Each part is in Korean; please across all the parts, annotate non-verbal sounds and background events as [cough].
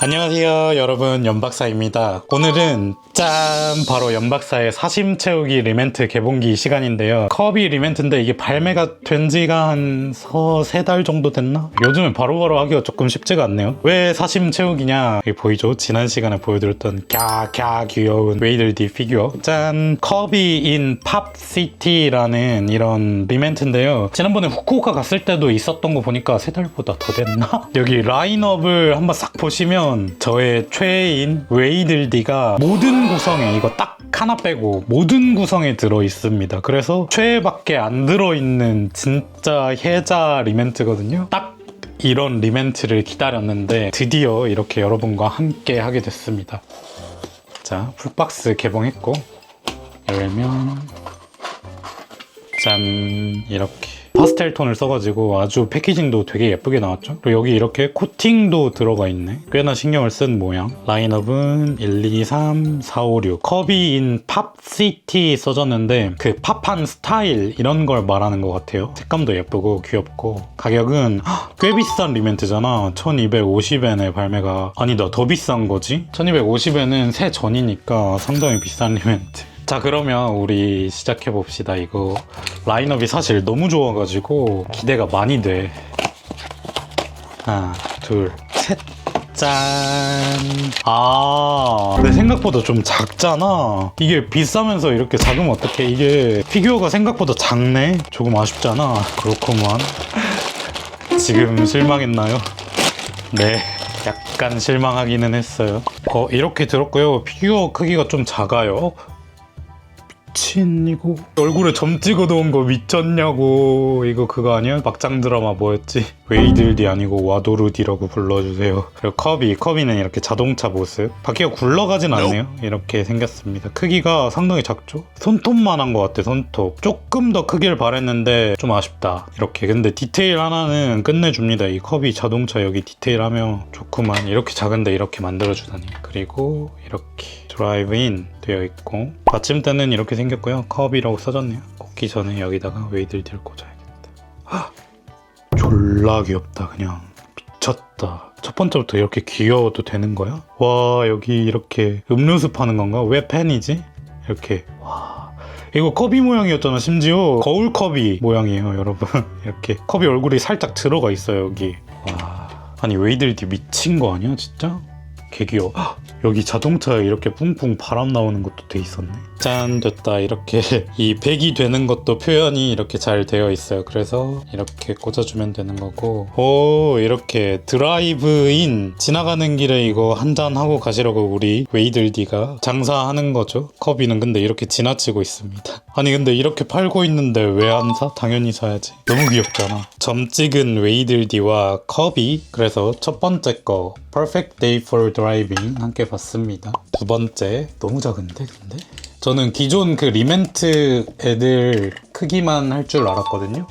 안녕하세요 여러분. 연박사입니다. 오늘은 짠! 바로 연박사의 사심 채우기 리멘트 개봉기 시간인데요. 컵이 리멘트인데 이게 발매가 된 지가 한세달 정도 됐나? 요즘은 바로바로 하기가 조금 쉽지가 않네요. 왜 사심 채우기냐? 여기 보이죠? 지난 시간에 보여드렸던 갸갸 귀여운 웨이들디 피규어. 짠! 컵이 인 팝시티라는 이런 리멘트인데요. 지난번에 후쿠오카 갔을 때도 있었던 거 보니까 세 달보다 더 됐나? [laughs] 여기 라인업을 한번 싹 보시면 저의 최애인 웨이들디가 모든 구성에 이거 딱 하나 빼고 모든 구성에 들어 있습니다. 그래서 최애밖에 안 들어 있는 진짜 혜자 리멘트거든요. 딱 이런 리멘트를 기다렸는데 드디어 이렇게 여러분과 함께 하게 됐습니다. 자, 풀박스 개봉했고 열면 짠 이렇게 파스텔 톤을 써가지고 아주 패키징도 되게 예쁘게 나왔죠? 그리고 여기 이렇게 코팅도 들어가 있네. 꽤나 신경을 쓴 모양. 라인업은 1, 2, 3, 4, 5, 6 컵이인 팝시티 써졌는데 그 팝한 스타일 이런 걸 말하는 것 같아요. 색감도 예쁘고 귀엽고. 가격은 헉, 꽤 비싼 리멘트잖아. 1250엔에 발매가. 아니다 더 비싼 거지? 1250엔은 새 전이니까 상당히 비싼 리멘트 자 그러면 우리 시작해 봅시다. 이거 라인업이 사실 너무 좋아가지고 기대가 많이 돼. 하나 둘셋짠아 내 생각보다 좀 작잖아. 이게 비싸면서 이렇게 작으면 어떡해? 이게 피규어가 생각보다 작네. 조금 아쉽잖아. 그렇구만. 지금 실망했나요? 네 약간 실망하기는 했어요. 어 이렇게 들었고요. 피규어 크기가 좀 작아요 미친 이거 얼굴에 점 찍어 놓은 거 미쳤냐고. 이거 그거 아니야? 막장 드라마 뭐였지? 웨이들디 아니고 와도르디라고 불러주세요. 그리고 컵이 컵이는 이렇게 자동차 모습 바퀴가 굴러가진 않네요? 이렇게 생겼습니다. 크기가 상당히 작죠? 손톱만 한 것 같아 손톱. 조금 더 크기를 바랬는데 좀 아쉽다. 이렇게. 근데 디테일 하나는 끝내줍니다. 이 컵이 자동차 여기 디테일 하면 좋구만. 이렇게 작은데 이렇게 만들어주다니. 그리고 이렇게 드라이브 인 되어 있고 받침대는 이렇게 생겼고요. 컵이라고 써졌네요. 꽂기 전에 여기다가 웨이들디를 꽂아야겠다. 헉! 졸라 귀엽다 그냥. 미쳤다. 첫 번째부터 이렇게 귀여워도 되는 거야? 와 여기 이렇게 음료수 파는 건가? 왜 펜이지? 이렇게. 와. 이거 컵이 모양이었잖아 심지어. 거울 컵이 모양이에요 여러분. [laughs] 이렇게. 컵이 얼굴이 살짝 들어가 있어요 여기. 와. 아니 웨이들디 미친 거 아니야 진짜? 개 귀여워 헉! 여기 자동차에 이렇게 뿡뿡 바람 나오는 것도 돼 있었네 짠 됐다 이렇게. [laughs] 이 백이 되는 것도 표현이 이렇게 잘 되어 있어요. 그래서 이렇게 꽂아주면 되는 거고. 오 이렇게 드라이브인 지나가는 길에 이거 한 잔 하고 가시라고 우리 웨이들디가 장사하는 거죠? 커비는 근데 이렇게 지나치고 있습니다. 아니 근데 이렇게 팔고 있는데 왜 안 사? 당연히 사야지. 너무 귀엽잖아. 점 찍은 웨이들디와 컵이 그래서 첫 번째 거 Perfect Day for Driving 함께 봤습니다. 두 번째 너무 작은데 근데? 저는 기존 그 리멘트 애들 크기만 할 줄 알았거든요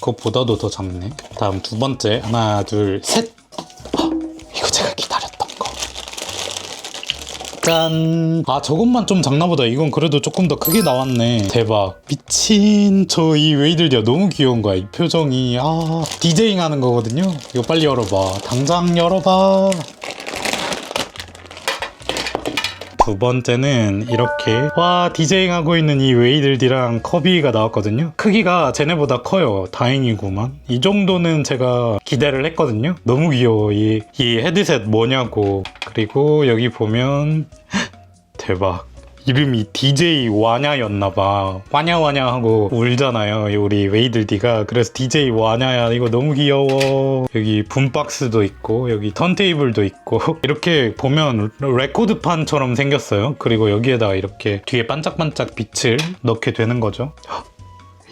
그것보다도 더 작네 다음 두 번째 하나 둘셋 이거 제가 기다렸던 거 짠! 아, 저것만 좀 작나보다. 이건 그래도 조금 더 크게 나왔네. 대박. 미친. 저 이 웨이들이야. 너무 귀여운 거야. 이 표정이. 아, 디제잉 하는 거거든요. 이거 빨리 열어봐. 당장 열어봐. 두 번째는 이렇게 와 디제잉 하고 있는 이 웨이들디랑 커비가 나왔거든요. 크기가 쟤네보다 커요. 다행이구만. 이 정도는 제가 기대를 했거든요. 너무 귀여워. 이, 이 헤드셋 뭐냐고. 그리고 여기 보면 [laughs] 대박 이름이 DJ 와냐였나봐. 와냐와냐 하고 울잖아요. 우리 웨이들디가. 그래서 DJ 와냐야. 이거 너무 귀여워. 여기 붐박스도 있고, 여기 턴테이블도 있고. [laughs] 이렇게 보면 레코드판처럼 생겼어요. 그리고 여기에다가 이렇게 뒤에 반짝반짝 빛을 넣게 되는 거죠.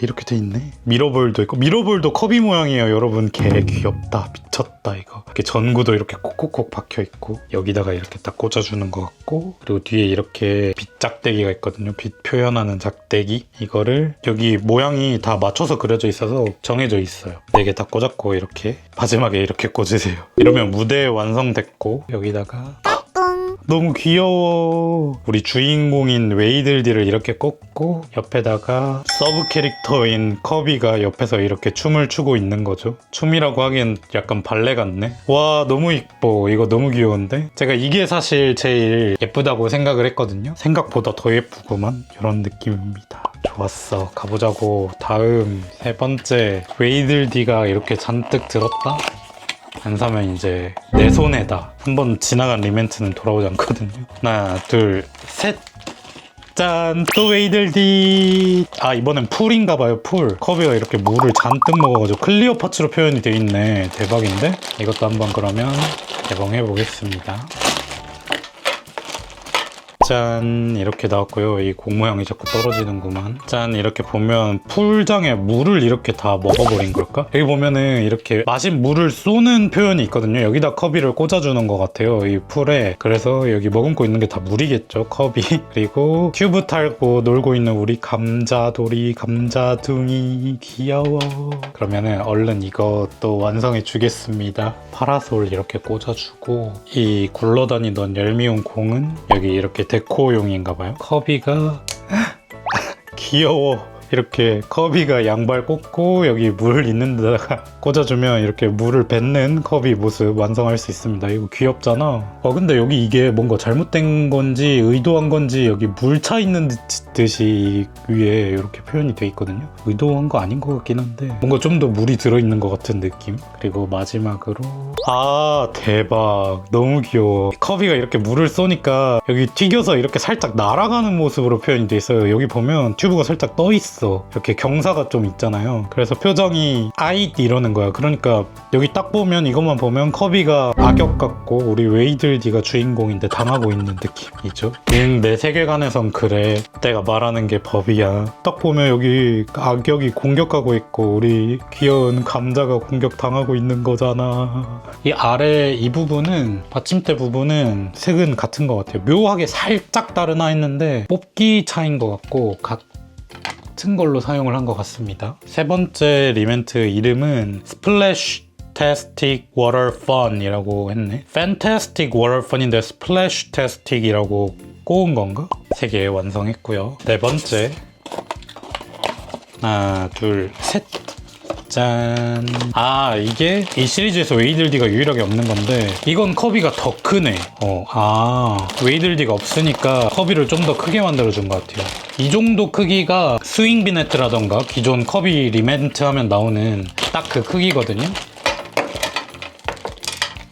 헉, 이렇게 돼 있네. 미러볼도 있고 미러볼도 커비 모양이에요, 여러분. 개 귀엽다, 미쳤다 이거. 이렇게 전구도 이렇게 콕콕콕 박혀 있고 여기다가 이렇게 딱 꽂아주는 것 같고 그리고 뒤에 이렇게 빛 짝대기가 있거든요. 빛 표현하는 짝대기 이거를 여기 모양이 다 맞춰서 그려져 있어서 정해져 있어요. 네 개 다 꽂았고 이렇게 마지막에 이렇게 꽂으세요. 이러면 무대 완성됐고 여기다가 너무 귀여워. 우리 주인공인 웨이들디를 이렇게 꽂고 옆에다가 서브 캐릭터인 커비가 옆에서 이렇게 춤을 추고 있는 거죠. 춤이라고 하기엔 약간 발레 같네. 와 너무 이뻐. 이거 너무 귀여운데? 제가 이게 사실 제일 예쁘다고 생각을 했거든요. 생각보다 더 예쁘구만. 이런 느낌입니다. 좋았어. 가보자고. 다음 세 번째 웨이들디가 이렇게 잔뜩 들었다. 안 사면 이제 내 손에다 한 번 지나간 리멘트는 돌아오지 않거든요. 하나, 둘, 셋. 짠! 또 웨이들디! 아, 이번엔 풀인가 봐요, 풀. 커비가 이렇게 물을 잔뜩 먹어가지고 클리어 파츠로 표현이 돼 있네. 대박인데? 이것도 한번 그러면 개봉해 보겠습니다. 짠 이렇게 나왔고요. 이 공 모양이 자꾸 떨어지는구만. 짠 이렇게 보면 풀장에 물을 이렇게 다 먹어버린 걸까? 여기 보면은 이렇게 마신 물을 쏘는 표현이 있거든요. 여기다 커비를 꽂아주는 것 같아요 이 풀에. 그래서 여기 머금고 있는 게 다 물이겠죠 커비. [laughs] 그리고 튜브 탈고 놀고 있는 우리 감자돌이 감자둥이 귀여워. 그러면은 얼른 이것도 완성해 주겠습니다. 파라솔 이렇게 꽂아주고 이 굴러다니던 얄미운 공은 여기 이렇게 데코용인가 봐요. 커비가 귀여워. 이렇게 커비가 양발 꽂고 여기 물 있는 데다가 [laughs] 꽂아주면 이렇게 물을 뱉는 커비 모습 완성할 수 있습니다. 이거 귀엽잖아. 어 근데 여기 이게 뭔가 잘못된 건지 의도한 건지 여기 물 차 있는 듯- 듯이 위에 이렇게 표현이 돼 있거든요. 의도한 거 아닌 것 같긴 한데 뭔가 좀 더 물이 들어있는 것 같은 느낌. 그리고 마지막으로 아 대박 너무 귀여워. 커비가 이렇게 물을 쏘니까 여기 튀겨서 이렇게 살짝 날아가는 모습으로 표현이 돼 있어요. 여기 보면 튜브가 살짝 떠 있어. 이렇게 경사가 좀 있잖아요. 그래서 표정이 아잇 이러는 거야. 그러니까 여기 딱 보면 이것만 보면 커비가 악역 같고 우리 웨이들디가 주인공인데 당하고 있는 느낌이죠. 응, 내 세계관에선 그래. 내가 말하는 게 법이야. 딱 보면 여기 악역이 공격하고 있고 우리 귀여운 감자가 공격 당하고 있는 거잖아. 이 아래 이 부분은 받침대 부분은 색은 같은 것 같아요. 묘하게 살짝 다르나 했는데 뽑기 차인 것 같고 각 같은 걸로 사용을 한 것 같습니다. 세 번째 리멘트 이름은 스플래시 테스틱 워터 펀이라고 했네. 팬테스틱 워터 펀인데 스플래시 테스틱이라고 꼬은 건가? 세 개 완성했고요. 네 번째 하나 둘 셋. 짠. 아, 이게 이 시리즈에서 웨이들디가 유일하게 없는 건데, 이건 커비가 더 크네. 어, 아. 웨이들디가 없으니까 커비를 좀 더 크게 만들어준 것 같아요. 이 정도 크기가 스윙 비네트라던가 기존 커비 리멘트 하면 나오는 딱 그 크기거든요.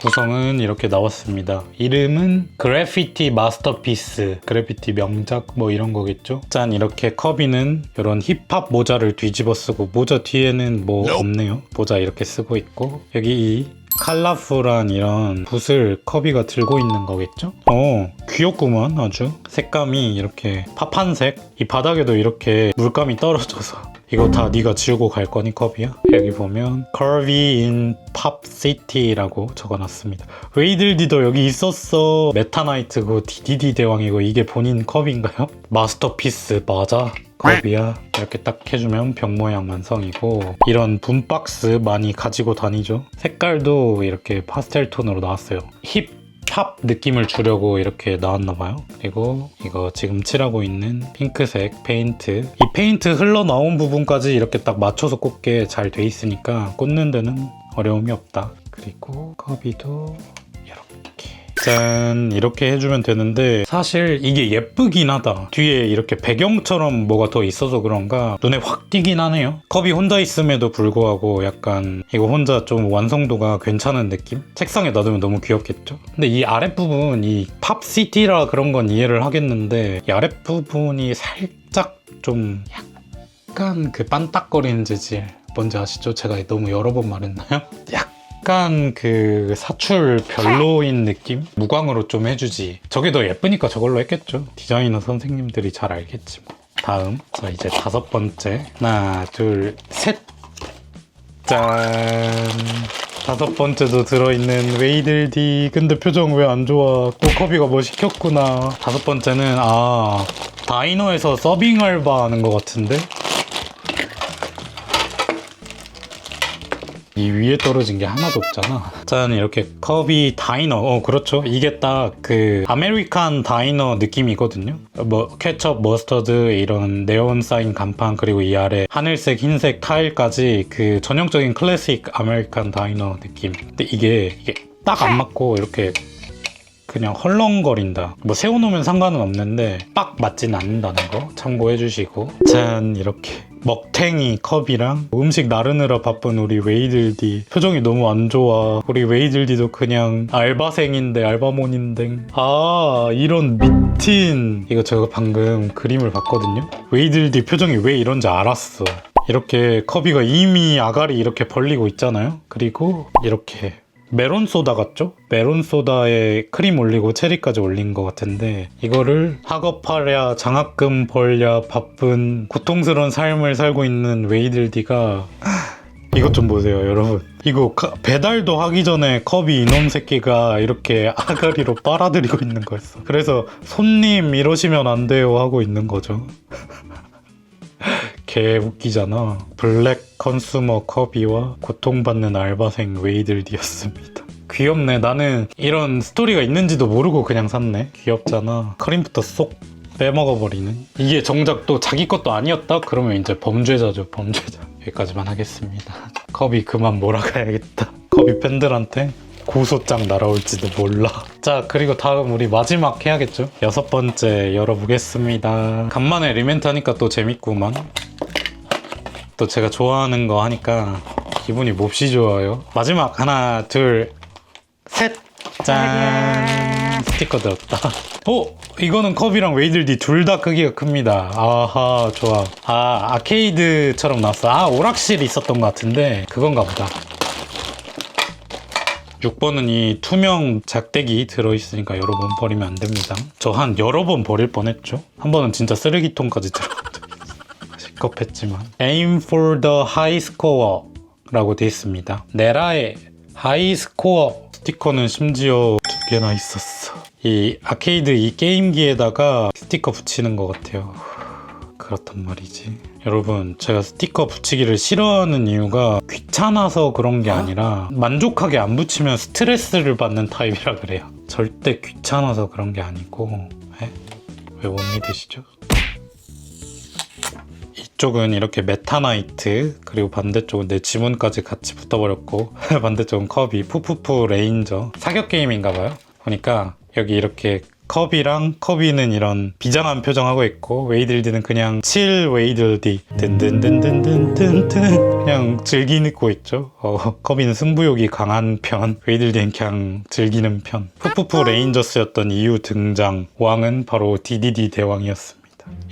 구성은 이렇게 나왔습니다. 이름은 그래피티 마스터피스, 그래피티 명작 뭐 이런 거겠죠? 짠 이렇게 커비는 이런 힙합 모자를 뒤집어 쓰고 모자 뒤에는 뭐 없네요. 모자 이렇게 쓰고 있고 여기 이 칼라풀한 이런 붓을 커비가 들고 있는 거겠죠? 어 귀엽구만 아주 색감이 이렇게 파판색 이 바닥에도 이렇게 물감이 떨어져서 이거 다 네가 지우고 갈 거니 컵이야? 여기 보면 Curvy in Pop City라고 적어놨습니다. 웨이들디도 여기 있었어. 메타나이트고 DDD 대왕이고 이게 본인 컵인가요? 마스터피스 맞아. 컵이야. 이렇게 딱 해주면 병 모양 완성이고 이런 분박스 많이 가지고 다니죠. 색깔도 이렇게 파스텔 톤으로 나왔어요. 힙 팝 느낌을 주려고 이렇게 나왔나봐요. 그리고 이거 지금 칠하고 있는 핑크색 페인트. 이 페인트 흘러나온 부분까지 이렇게 딱 맞춰서 꽂게 잘 돼 있으니까 꽂는 데는 어려움이 없다. 그리고 커비도. 짠 이렇게 해주면 되는데 사실 이게 예쁘긴 하다 뒤에 이렇게 배경처럼 뭐가 더 있어서 그런가 눈에 확 띄긴 하네요 컵이 혼자 있음에도 불구하고 약간 이거 혼자 좀 완성도가 괜찮은 느낌? 책상에 놔두면 너무 귀엽겠죠? 근데 이 아랫부분 이 팝시티라 그런 건 이해를 하겠는데 이 아랫부분이 살짝 좀 약간 그 반딱거리는 재질 뭔지 아시죠? 제가 너무 여러 번 말했나요? [laughs] 약 간 그 사출 별로인 느낌? 무광으로 좀 해주지. 저게 더 예쁘니까 저걸로 했겠죠. 디자이너 선생님들이 잘 알겠지 뭐. 다음. 자, 이제 다섯 번째. 하나, 둘, 셋. 짠. 다섯 번째도 들어있는 웨이들디. 근데 표정 왜 안 좋아? 꼬커비가 뭐 시켰구나. 다섯 번째는, 아, 다이너에서 서빙 알바 하는 것 같은데? 이 위에 떨어진 게 하나도 없잖아. 짠 이렇게 컵이 다이너. 어 그렇죠. 이게 딱 그 아메리칸 다이너 느낌이거든요. 뭐 케첩, 머스터드 이런 네온 사인 간판 그리고 이 아래 하늘색, 흰색 타일까지 그 전형적인 클래식 아메리칸 다이너 느낌. 근데 이게 이게 딱 안 맞고 이렇게 그냥 헐렁거린다. 뭐 세워놓으면 상관은 없는데 빡 맞진 않는다는 거 참고해 주시고 짠 이렇게 먹탱이 컵이랑 음식 나르느라 바쁜 우리 웨이들디 표정이 너무 안 좋아. 우리 웨이들디도 그냥 알바생인데 알바몬인데 아 이런 미친 이거 제가 방금 그림을 봤거든요. 웨이들디 표정이 왜 이런지 알았어. 이렇게 커비가 이미 아가리 이렇게 벌리고 있잖아요. 그리고 이렇게 메론 소다 같죠? 메론 소다에 크림 올리고 체리까지 올린 것 같은데 이거를 학업하랴 장학금 벌랴 바쁜 고통스러운 삶을 살고 있는 웨이들디가 [sighs] 이것 좀 보세요 여러분. 이거 가- 배달도 하기 전에 컵이 이놈 새끼가 이렇게 아가리로 빨아들이고 있는 거였어. 그래서 손님 이러시면 안 돼요 하고 있는 거죠 [laughs] 개 웃기잖아. 블랙 컨슈머 커비와 고통받는 알바생 웨이들디였습니다. 귀엽네. 나는 이런 스토리가 있는지도 모르고 그냥 샀네. 귀엽잖아. 크림부터 쏙 빼먹어버리는. 이게 정작 또 자기 것도 아니었다? 그러면 이제 범죄자죠. 범죄자. 여기까지만 하겠습니다. [laughs] 커비 그만 몰아가야겠다. 커비 팬들한테 고소장 날아올지도 몰라. 자, 그리고 다음 우리 마지막 해야겠죠? 여섯 번째 열어보겠습니다. 간만에 리멘트 하니까 또 재밌구만. 또 제가 좋아하는 거 하니까 기분이 몹시 좋아요. 마지막 하나, 둘, 셋! 짠! 스티커 들었다. 오! 이거는 컵이랑 웨이들디 둘 다 크기가 큽니다. 아하, 좋아. 아, 아케이드처럼 나왔어. 아, 오락실이 있었던 것 같은데, 그건가 보다. 6번은 이 투명 작대기 들어있으니까 여러 번 버리면 안 됩니다. 저 한 여러 번 버릴 뻔 했죠. 한 번은 진짜 쓰레기통까지 들어갔죠. 시겁했지만. Aim for the high score 라고 되어 있습니다. 네라의 하이 스코어 스티커는 심지어 두 개나 있었어. 이 아케이드 이 게임기에다가 스티커 붙이는 것 같아요. 그렇단 말이지. 여러분, 제가 스티커 붙이기를 싫어하는 이유가 귀찮아서 그런 게 아니라 만족하게 안 붙이면 스트레스를 받는 타입이라 그래요. 절대 귀찮아서 그런 게 아니고, 왜못 믿으시죠? 이쪽은 이렇게 메타나이트 그리고 반대쪽은 내 지문까지 같이 붙어버렸고 [laughs] 반대쪽은 컵이 푸푸푸 레인저. 사격 게임인가봐요. 보니까 여기 이렇게 컵이랑 컵이는 이런 비장한 표정하고 있고 웨이들디는 그냥 칠 웨이들디. 든든든든든든든. 그냥 즐기고 있죠. 어, 컵이는 승부욕이 강한 편. 웨이들디는 그냥 즐기는 편. 푸푸푸 레인저스였던 이유 등장. 왕은 바로 DDD 대왕이었습니다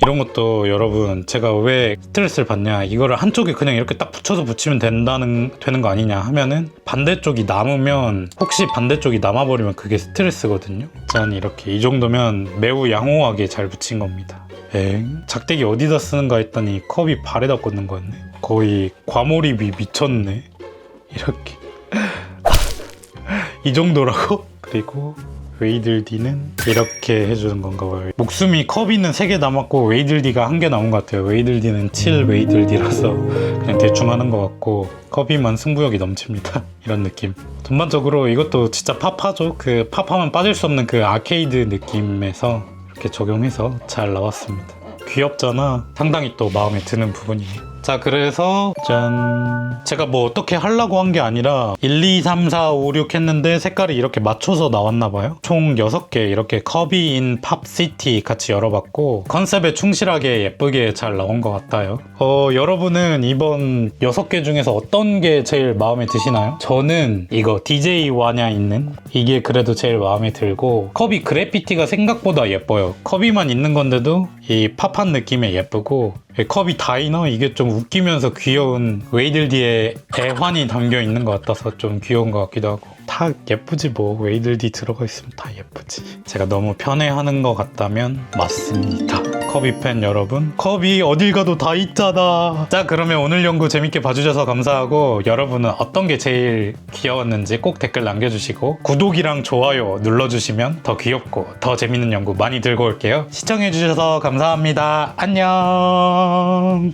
이런 것도 여러분 제가 왜 스트레스를 받냐? 이거를 한쪽에 그냥 이렇게 딱 붙여서 붙이면 된다는 되는 거 아니냐 하면은 반대쪽이 남으면 혹시 반대쪽이 남아버리면 그게 스트레스거든요. 짠 이렇게. 이 정도면 매우 양호하게 잘 붙인 겁니다. 엥? 작대기 어디다 쓰는가 했더니 컵이 발에다 꽂는 거였네. 거의 과몰입이 미쳤네. 이렇게. [laughs] 이 정도라고? 그리고 웨이들디는 이렇게 해주는 건가 봐요. 목숨이 컵이는 3개 남았고 웨이들디가 한 개 남은 것 같아요. 웨이들디는 7 웨이들디라서 그냥 대충 하는 것 같고 컵이만 승부욕이 넘칩니다. [laughs] 이런 느낌. 전반적으로 이것도 진짜 팝하죠. 그 팝하면 빠질 수 없는 그 아케이드 느낌에서 이렇게 적용해서 잘 나왔습니다. 귀엽잖아. 상당히 또 마음에 드는 부분이에요. 자, 그래서 짠. 제가 뭐 어떻게 하려고 한 게 아니라 1, 2, 3, 4, 5, 6 했는데 색깔이 이렇게 맞춰서 나왔나 봐요. 총 6개 이렇게 컵이인 팝시티 같이 열어봤고 컨셉에 충실하게 예쁘게 잘 나온 것 같아요. 어, 여러분은 이번 6개 중에서 어떤 게 제일 마음에 드시나요? 저는 이거 DJ 와냐 있는 이게 그래도 제일 마음에 들고 컵이 그래피티가 생각보다 예뻐요. 컵이만 있는 건데도 이 팝한 느낌에 예쁘고 컵이 다이너 이게 좀 웃기면서 귀여운 웨이들디의 애환이 담겨 있는 것 같아서 좀 귀여운 것 같기도 하고 다 예쁘지 뭐. 웨이들디 들어가 있으면 다 예쁘지. 제가 너무 편해하는 것 같다면 맞습니다. 컵이 팬 여러분 컵이 어딜 가도 다 있잖아. 자 그러면 오늘 연구 재밌게 봐주셔서 감사하고 여러분은 어떤 게 제일 귀여웠는지 꼭 댓글 남겨주시고 구독이랑 좋아요 눌러주시면 더 귀엽고 더 재밌는 연구 많이 들고 올게요. 시청해주셔서 감사합니다. 안녕